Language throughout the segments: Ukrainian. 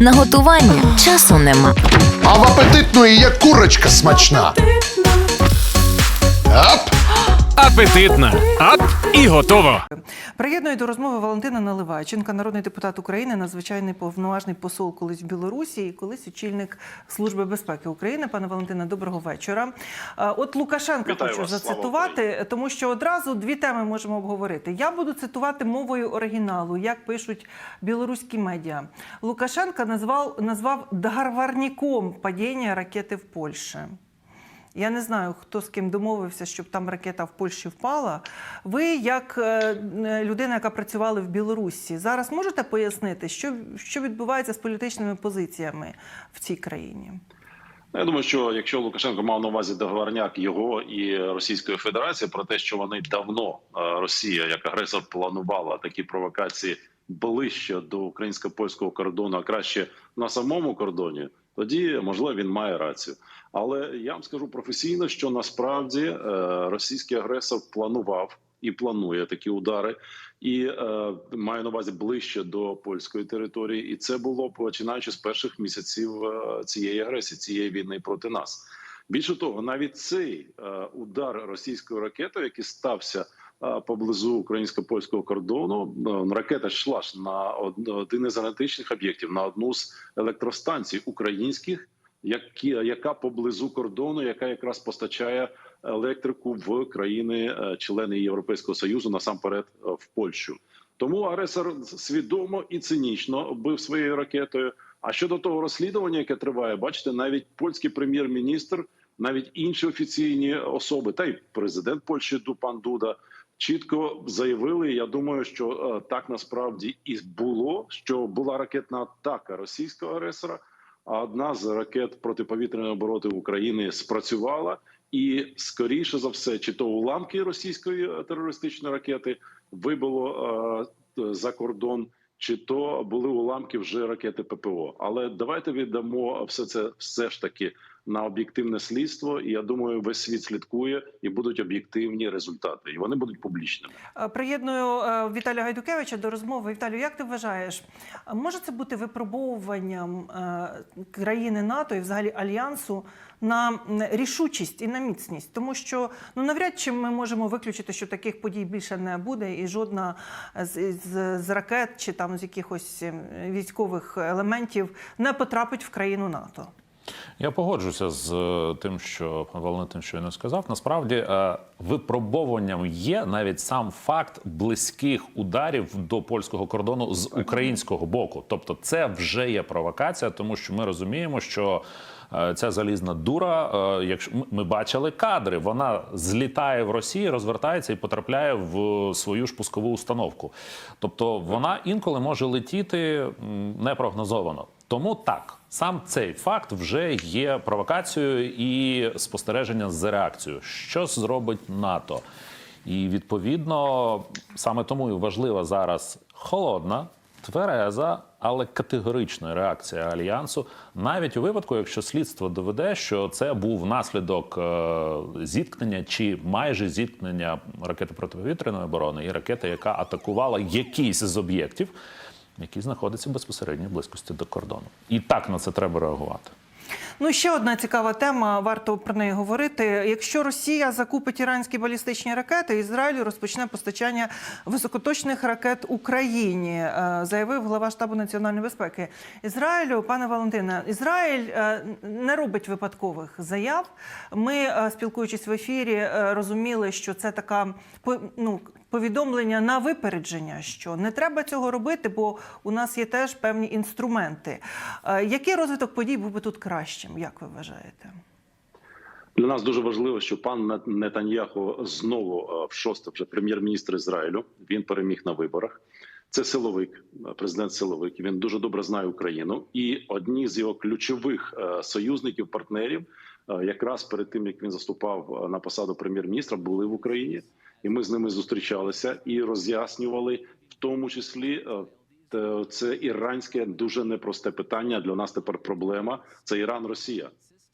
На готування часу нема. А в апетитної є курочка смачна. Ап! Апетитна. Ап і готово. Приєдную до розмови Валентина Наливайченка, народний депутат України, надзвичайний повноважний посол колись в Білорусі і колись очільник Служби безпеки України. Пане Валентине, доброго вечора. От Лукашенка Вітаю хочу вас, слава зацитувати, тому що одразу дві теми можемо обговорити. Я буду цитувати мовою оригіналу, як пишуть білоруські медіа. Лукашенка назвав назвав догарварником падіння ракети в Польщі. Я не знаю, хто з ким домовився, щоб там ракета в Польщі впала. Ви, як е, людина, яка працювала в Білорусі, зараз можете пояснити, що, що відбувається з політичними позиціями в цій країні? Я думаю, що якщо Лукашенко мав на увазі договорняк його і Російської Федерації про те, що вони давно е, Росія як агресор планувала такі провокації ближче до українсько-польського кордону, а краще на самому кордоні, тоді можливо він має рацію. Але я вам скажу професійно, що насправді е, російський агресор планував і планує такі удари, і е, маю на увазі ближче до польської території, і це було починаючи з перших місяців е, цієї агресії, цієї війни проти нас. Більше того, навіть цей е, удар російською ракетою, який стався поблизу українсько-польського кордону, е, ракета йшла ж на од- один із аналітичних об'єктів на одну з електростанцій українських, які, яка поблизу кордону, яка якраз постачає електрику в країни-члени Європейського союзу насамперед е, в Польщу. Тому агресор свідомо і цинічно бив своєю ракетою. А щодо того розслідування, яке триває, бачите, навіть польський прем'єр-міністр, навіть інші офіційні особи, та й президент Польщі пан Дуда чітко заявили. Я думаю, що е, так насправді і було, що була ракетна атака російського агресора. А одна з ракет протиповітряної оборони України спрацювала, і скоріше за все, чи то уламки російської е, терористичної ракети вибило е, за кордон, чи то були уламки вже ракети ППО. Але давайте віддамо все це все ж таки на об'єктивне слідство. І я думаю, весь світ слідкує і будуть об'єктивні результати, і вони будуть публічними. Е, Приєдную е, Віталія Гайдукевича до розмови. Віталію, як ти вважаєш, може це бути випробовуванням е, країни НАТО і взагалі альянсу на рішучість і на міцність? Тому що ну навряд чи ми можемо виключити, що таких подій більше не буде, і жодна з, з, з ракет чи там з якихось е, військових елементів не потрапить в країну НАТО. Я погоджуся з е, тим, що пан Валентин щойно сказав. Насправді е, випробовуванням є навіть сам факт близьких ударів до польського кордону з українського боку. Тобто, це вже є провокація, тому що ми розуміємо, що. е, Ця залізна дура, якщо ми- бачили кадри, вона злітає в Росії, розвертається і потрапляє в свою ж пускову установку. Тобто вона інколи може летіти непрогнозовано. Тому так, сам цей факт вже є провокацією і спостереження за реакцією. Що зробить НАТО? І відповідно саме тому і важлива зараз холодна, твереза, але категорична реакція альянсу, навіть у випадку, якщо слідство доведе, що це був наслідок е, зіткнення чи майже зіткнення ракети протиповітряної оборони і ракети, яка атакувала якийсь з об'єктів, який знаходиться в близькості до кордону. І так на це треба реагувати. Ну, ще одна цікава тема, варто про неї говорити. Якщо Росія закупить іранські балістичні ракети, Ізраїль розпочне постачання високоточних ракет Україні, е, заявив глава штабу національної безпеки Ізраїлю. Пане Валентине, Ізраїль е, не робить випадкових заяв. Ми, е, спілкуючись в ефірі, розуміли, що це така ну, повідомлення на випередження, що не треба цього робити, бо у нас є теж певні інструменти. Е, Який розвиток подій був би тут кращим, як ви вважаєте? Для нас дуже важливо, що пан Нет- Нетаньяху знову е, в шосте вже прем'єр-міністр Ізраїлю. Він переміг на виборах. Це силовик, е, президент силовик. Він дуже добре знає Україну. І одні з його ключових союзників, партнерів, якраз перед тим як він заступав на посаду прем'єр-міністра, були в Україні, і ми з ними зустрічалися і роз'яснювали, в тому числі. е, Це іранське дуже непросте питання. Для нас тепер проблема. Це Іран, Росія.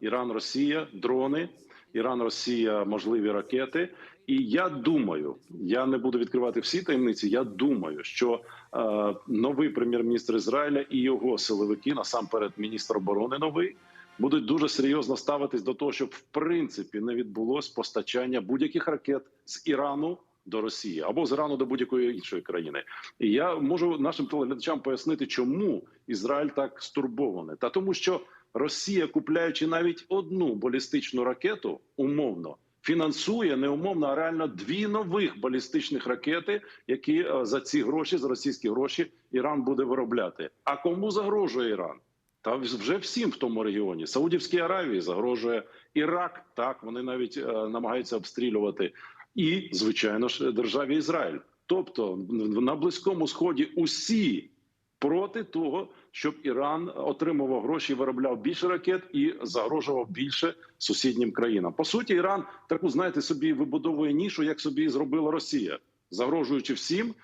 Іран, Росія, дрони. Іран, Росія, можливі ракети. І я думаю, я не буду відкривати всі таємниці. Я думаю, що е, новий прем'єр-міністр Ізраїля і його силовики, насамперед, міністр оборони новий, будуть дуже серйозно ставитись до того, щоб в принципі не відбулось постачання будь-яких ракет з Ірану до Росії або з Ірану до будь-якої іншої країни. І я можу нашим телеглядачам пояснити, чому Ізраїль так стурбований. Та тому, що Росія, купляючи навіть одну балістичну ракету, умовно фінансує не умовно, а реально дві нових балістичних ракети, які е, за ці гроші, за російські гроші, Іран буде виробляти. А кому загрожує Іран? Та вже всім в тому регіоні. Саудівській Аравії загрожує Ірак. Так вони навіть е, намагаються обстрілювати, і звичайно ж державі Ізраїль. Тобто на близькому сході усі проти того, щоб Іран отримував гроші, виробляв більше ракет і загрожував більше сусіднім країнам. По суті, Іран таку знаєте собі вибудовує нішу, як собі зробила Росія, загрожуючи всім, е,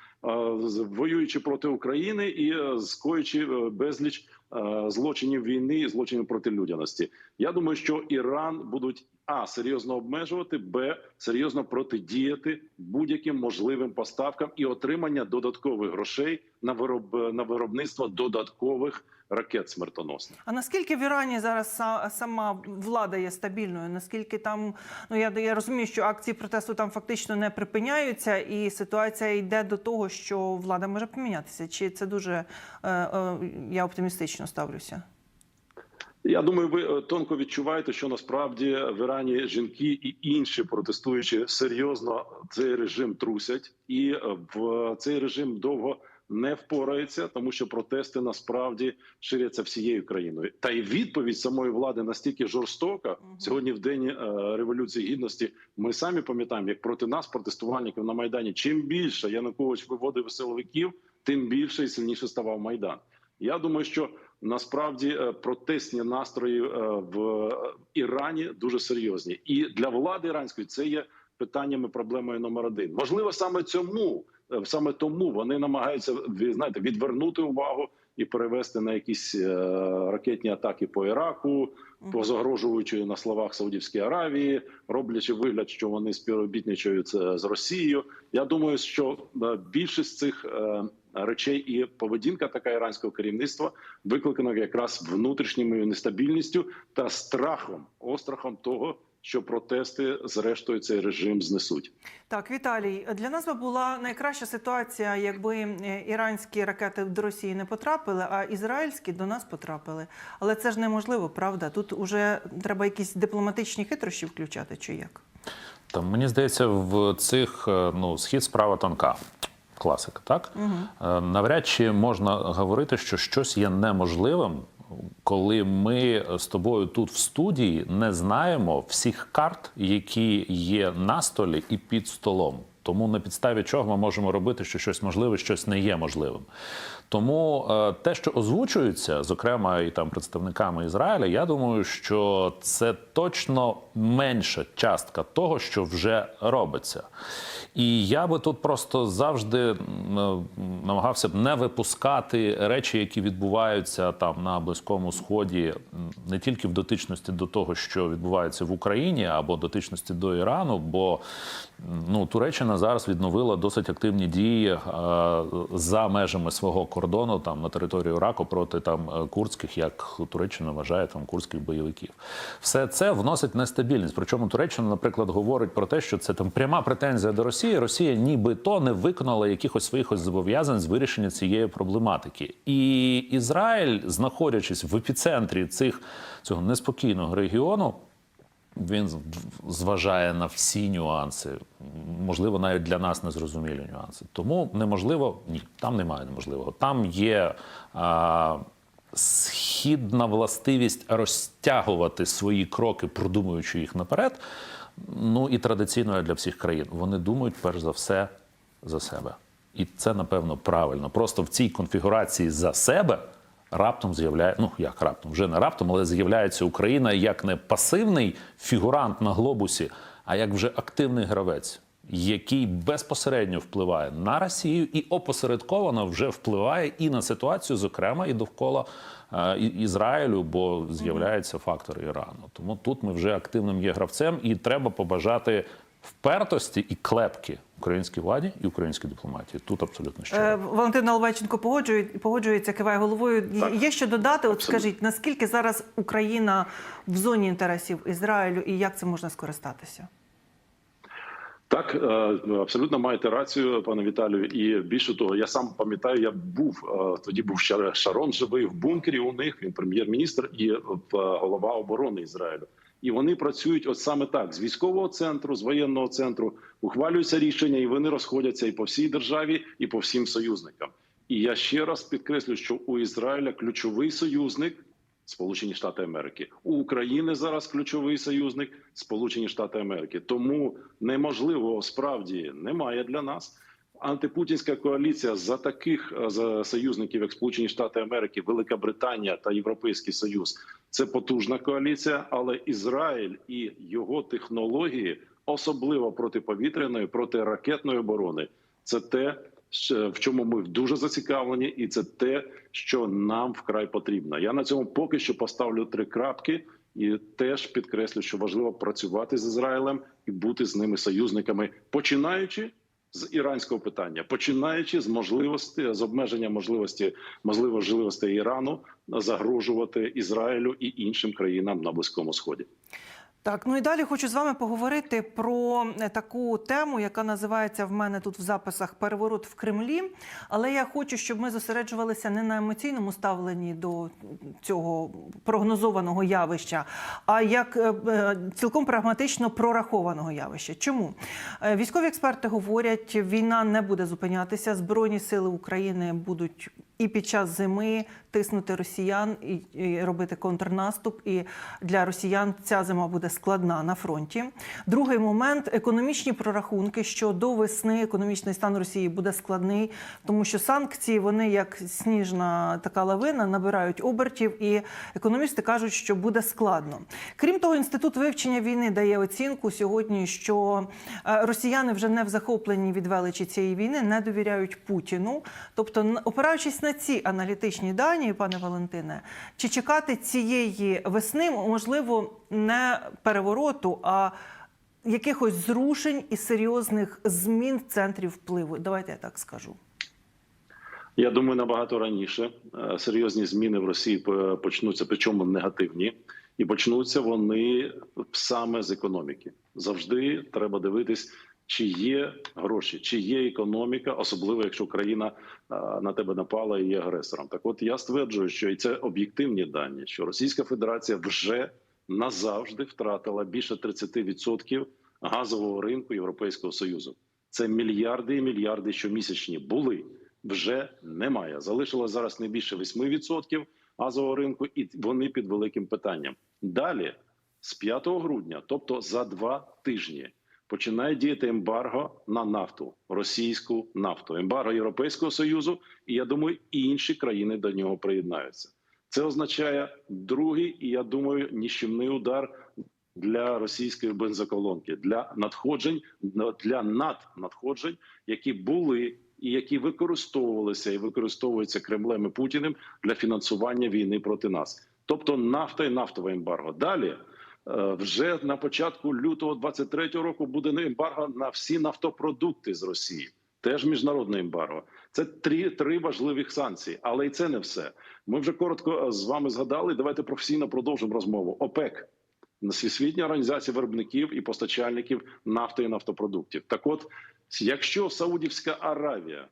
воюючи проти України і е, скоюючи е, безліч злочинів війни злочинів проти людяності. Я думаю, що Іран будуть а серйозно обмежувати, б серйозно протидіяти будь-яким можливим поставкам і отримання додаткових грошей на вироб на виробництво додаткових ракет смертоносних. А наскільки в Ірані зараз сама влада є стабільною? Наскільки там ну я, я розумію, що акції протесту там фактично не припиняються, і ситуація йде до того, що влада може помінятися? Чи це дуже е, е, я оптимістично ставлюся? Я думаю, ви е, тонко відчуваєте, що насправді в Ірані жінки і інші протестуючі серйозно цей режим трусять, і е, в цей режим довго не впорається, тому що протести насправді ширяться всією країною. Та й відповідь самої влади настільки жорстока сьогодні, в день е, революції гідності. Ми самі пам'ятаємо, як проти нас, протестувальників на майдані, чим більше Янукович виводив силовиків, тим більше і сильніше ставав майдан. Я думаю, що насправді е, протестні настрої е, в Ірані дуже серйозні, і для влади іранської це є питаннями проблемою номер один. Можливо, саме цьому е, саме тому вони намагаються знаєте, відвернути увагу і перевести на якісь е, ракетні атаки по Іраку, позагрожуючи на словах Саудівській Аравії, роблячи вигляд, що вони співробітничають е, з Росією. Я думаю, що е, більшість цих е, речей і поведінка така іранського керівництва викликана якраз внутрішньою нестабільністю та страхом, острахом того, що протести зрештою цей режим знесуть. Так, Віталій, для нас би була найкраща ситуація, якби е, іранські ракети до Росії не потрапили, а ізраїльські до нас потрапили. Але це ж неможливо, правда? Тут уже треба якісь дипломатичні хитрощі включати, чи як? Та мені здається, в цих е, ну схід справа тонка. Класика, так Е, навряд чи можна говорити, що щось є неможливим, коли ми з тобою тут в студії не знаємо всіх карт, які є на столі і під столом. Тому на підставі чого ми можемо робити, що щось можливе, щось не є можливим. Тому е, те, що озвучується, зокрема і там представниками Ізраїля, я думаю, що це точно менша частка того, що вже робиться. І я би тут просто завжди е, намагався б не випускати речі, які відбуваються там на близькому сході, не тільки в дотичності до того, що відбувається в Україні, або дотичності до Ірану, бо ну Туреччина зараз відновила досить активні дії е, за межами свого кордону там на територію Іраку проти там е, курдських, як Туреччина вважає там курдських бойовиків. Все це вносить нестабільність. Причому Туреччина, наприклад, говорить про те, що це там пряма претензія до Росії. Росія нібито не виконала якихось своїх зобов'язань з вирішення цієї проблематики. І Ізраїль, знаходячись в епіцентрі цих цього неспокійного регіону. Він зважає на всі нюанси, можливо, навіть для нас незрозумілі нюанси. Тому неможливо, ні, там немає неможливого. Там є а, східна властивість розтягувати свої кроки, продумуючи їх наперед. Ну і традиційною для всіх країн. Вони думають перш за все за себе. І це напевно правильно. Просто в цій конфігурації за себе раптом з'являє, ну як раптом, вже не раптом, але з'являється Україна як не пасивний фігурант на глобусі, а як вже активний гравець. який безпосередньо впливає на Росію і опосередковано вже впливає і на ситуацію, зокрема і довкола е, Ізраїлю, бо з'являється фактор Ірану. Тому тут ми вже активним є гравцем, і треба побажати впертості і клепки українській владі і українській дипломатії. Тут абсолютно щиро. Е, Валентина Албайченко погоджує, погоджується, киває головою. Є що додати? От скажіть, наскільки зараз Україна в зоні інтересів Ізраїлю і як це можна скористатися? Так, е, абсолютно маєте рацію, пане Віталію. І більше того, я сам пам'ятаю, я був е, тоді. Був Шар- Шарон живий в бункері. У них він прем'єр-міністр і е, голова оборони Ізраїлю. І вони працюють от саме так: з військового центру, з воєнного центру ухвалюються рішення, і вони розходяться і по всій державі, і по всім союзникам. І я ще раз підкреслю, що у Ізраїля ключовий союзник Сполучені Штати Америки у України зараз ключовий союзник Сполучені Штати Америки. Тому неможливого справді немає для нас. Антипутінська коаліція за таких е, за союзників, як Сполучені Штати Америки, Велика Британія та Європейський Союз, це потужна коаліція. Але Ізраїль і його технології, особливо протиповітряної, протиракетної оборони, це те, в чому ми дуже зацікавлені, і це те, що нам вкрай потрібно. Я на цьому поки що поставлю три крапки, і теж підкреслю, що важливо працювати з Ізраїлем і бути з ними союзниками, починаючи з іранського питання, починаючи з можливості з обмеження можливості можливості Ірану загрожувати Ізраїлю і іншим країнам на близькому сході. Так, ну і далі хочу з вами поговорити про е, таку тему, яка називається в мене тут в записах переворот в Кремлі. Але я хочу, щоб ми зосереджувалися не на емоційному ставленні до цього прогнозованого явища, а як е, е, цілком прагматично прорахованого явища. Чому військові експерти говорять, війна не буде зупинятися, збройні сили України будуть і під час зими тиснути росіян і, робити контрнаступ. І для росіян ця зима буде складна на фронті. Другий момент економічні прорахунки, що до весни економічний стан Росії буде складний, тому що санкції вони як сніжна така лавина набирають обертів, і економісти кажуть, що буде складно. Крім того, інститут вивчення війни дає оцінку сьогодні, що е, росіяни вже не в захопленні від величі цієї війни, не довіряють Путіну. Тобто, опираючись на ці аналітичні дані, пане Валентине, чи чекати цієї весни можливо не перевороту, а якихось зрушень і серйозних змін центрів впливу? Давайте я так скажу. Я думаю, набагато раніше Е, серйозні зміни в Росії почнуться, причому негативні, і почнуться вони саме з економіки. Завжди треба дивитись, чи є гроші, чи є економіка, особливо якщо країна на тебе напала і є агресором. Так, от я стверджую, що і це об'єктивні дані, що Російська Федерація вже назавжди втратила більше 30% газового ринку Європейського союзу. Це мільярди і мільярди щомісячні були вже немає. Залишилось зараз не більше 8% газового ринку, і вони під великим питанням. Далі, з 5 грудня, тобто за два тижні, починає діяти ембарго на нафту, російську нафту, ембарго Європейського союзу, і я думаю, і інші країни до нього приєднаються. Це означає другий, і я думаю, ніщівний удар для російської бензоколонки, для надходжень, для наднадходжень, які були і які використовувалися і використовуються Кремлем і Путіним для фінансування війни проти нас, тобто нафта і нафтове ембарго. Далі вже на початку лютого 23-го року буде ембарго на всі нафтопродукти з Росії. Теж міжнародне ембарго. Це три, три важливих санкції, але і це не все. Ми вже коротко е, з вами згадали. Давайте професійно продовжимо розмову. ОПЕК Всесвітня організація виробників і постачальників нафти і нафтопродуктів. Так, от, якщо Саудівська Аравія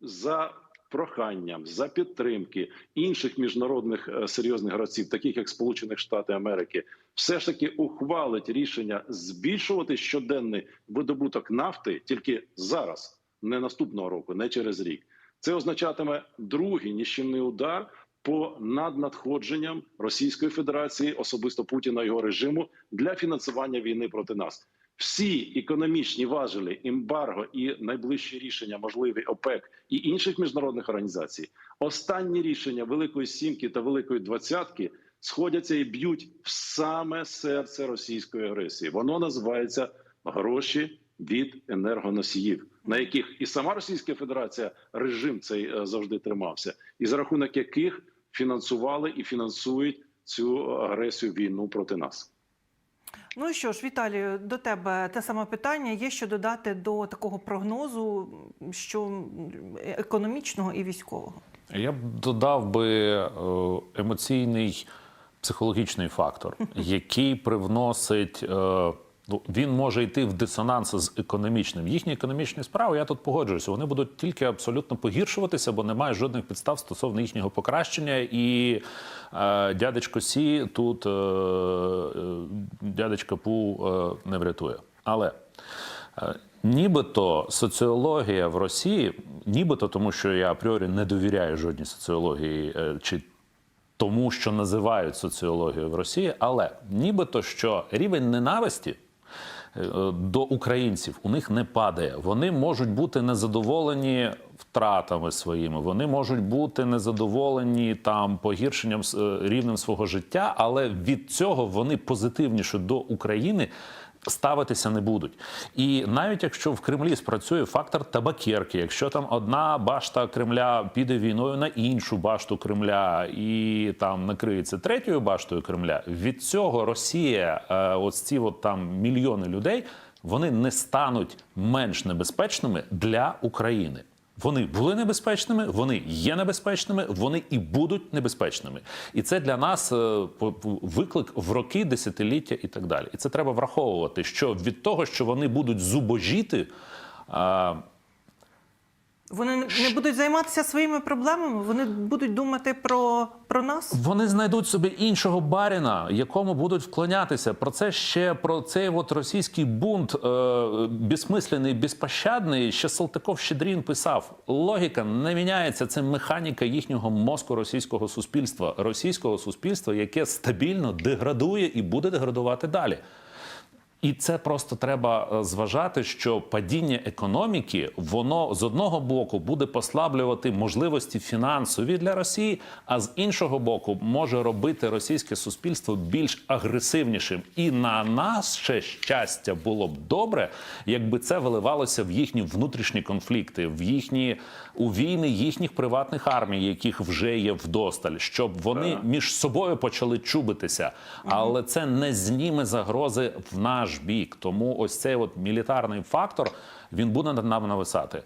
за проханням за підтримки інших міжнародних е, серйозних гравців, таких як Сполучених Штатів Америки, все ж таки ухвалить рішення збільшувати щоденний видобуток нафти тільки зараз, не наступного року, не через рік. Це означатиме другий ніщівний удар по наднадходженням Російської Федерації, особисто Путіна і його режиму для фінансування війни проти нас. Всі економічні важелі, ембарго і найближчі рішення, можливі ОПЕК і інших міжнародних організацій, останні рішення Великої Сімки та Великої Двадцятки сходяться і б'ють в саме серце російської агресії. Воно називається гроші від енергоносіїв, на яких і сама Російська Федерація режим цей е, завжди тримався, і за рахунок яких фінансували і фінансують цю агресію війну проти нас. Ну що ж, Віталію, до тебе те саме питання. Є що додати до такого прогнозу, що економічного і військового? Я б додав би е, емоційний психологічний фактор, який привносить. Ну, він може йти в дисонанс з економічним. Їхні економічні справи, я тут погоджуюся, вони будуть тільки абсолютно погіршуватися, бо немає жодних підстав стосовно їхнього покращення. І е, дядечко Сі тут е, е, дядечка Пу е, не врятує. Але Е, Нібито соціологія в Росії, нібито тому, що я апріорі не довіряю жодній соціології е, чи тому, що називають соціологією в Росії, але нібито що рівень ненависті до українців у них не падає. Вони можуть бути незадоволені втратами своїми, вони можуть бути незадоволені там погіршенням е, рівнем свого життя, але від цього вони позитивніше до України. Ставитися не будуть, і навіть якщо в Кремлі спрацює фактор табакерки, якщо там одна башта Кремля піде війною на іншу башту Кремля і там накриється третьою баштою Кремля, від цього Росія, е, ось ці от там мільйони людей, вони не стануть менш небезпечними для України. Вони були небезпечними, вони є небезпечними, вони і будуть небезпечними. І це для нас е, виклик в роки, десятиліття і так далі. І це треба враховувати, що від того, що вони будуть зубожіти. Вони не будуть займатися своїми проблемами, вони будуть думати про, про нас. Вони знайдуть собі іншого баріна, якому будуть вклонятися. Про це ще про цей от російський бунт е, безсмислений, безпощадний. Ще Салтиков Щедрін писав: логіка не міняється. Це механіка їхнього мозку російського суспільства, російського суспільства, яке стабільно деградує і буде деградувати далі. І це просто треба е, зважати, що падіння економіки воно з одного боку буде послаблювати можливості фінансові для Росії, а з іншого боку може робити російське суспільство більш агресивнішим. І на нас ще щастя було б добре, якби це виливалося в їхні внутрішні конфлікти, в їхні у війни їхніх приватних армій, яких вже є вдосталь, щоб вони між собою почали чубитися. Але це не зніме загрози в наш бік. Тому ось цей от мілітарний фактор він буде над нами нависати.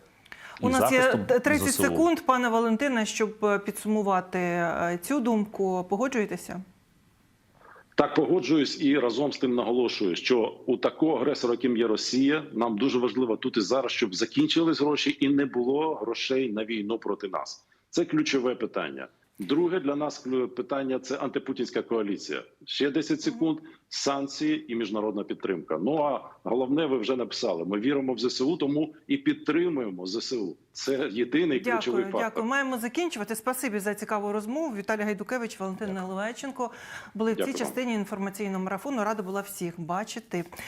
У нас є захистом 30 ЗСУ. секунд, пане Валентине, щоб е, підсумувати е, цю думку. Погоджуєтеся? Так погоджуюсь і разом з тим наголошую, що у такого агресора, яким є Росія, нам дуже важливо тут і зараз, щоб закінчились гроші і не було грошей на війну проти нас. Це ключове питання. Друге для нас питання це антипутінська коаліція. Ще 10 секунд санкції і міжнародна підтримка. Ну а головне, ви вже написали. Ми віримо в ЗСУ, тому і підтримуємо ЗСУ. Це єдиний ключовий фактор. дякую. Маємо закінчувати. Спасибі за цікаву розмову. Віталій Гайдукевич, Валентин Наливайченко були в цій частині інформаційного марафону. Рада була всіх бачити.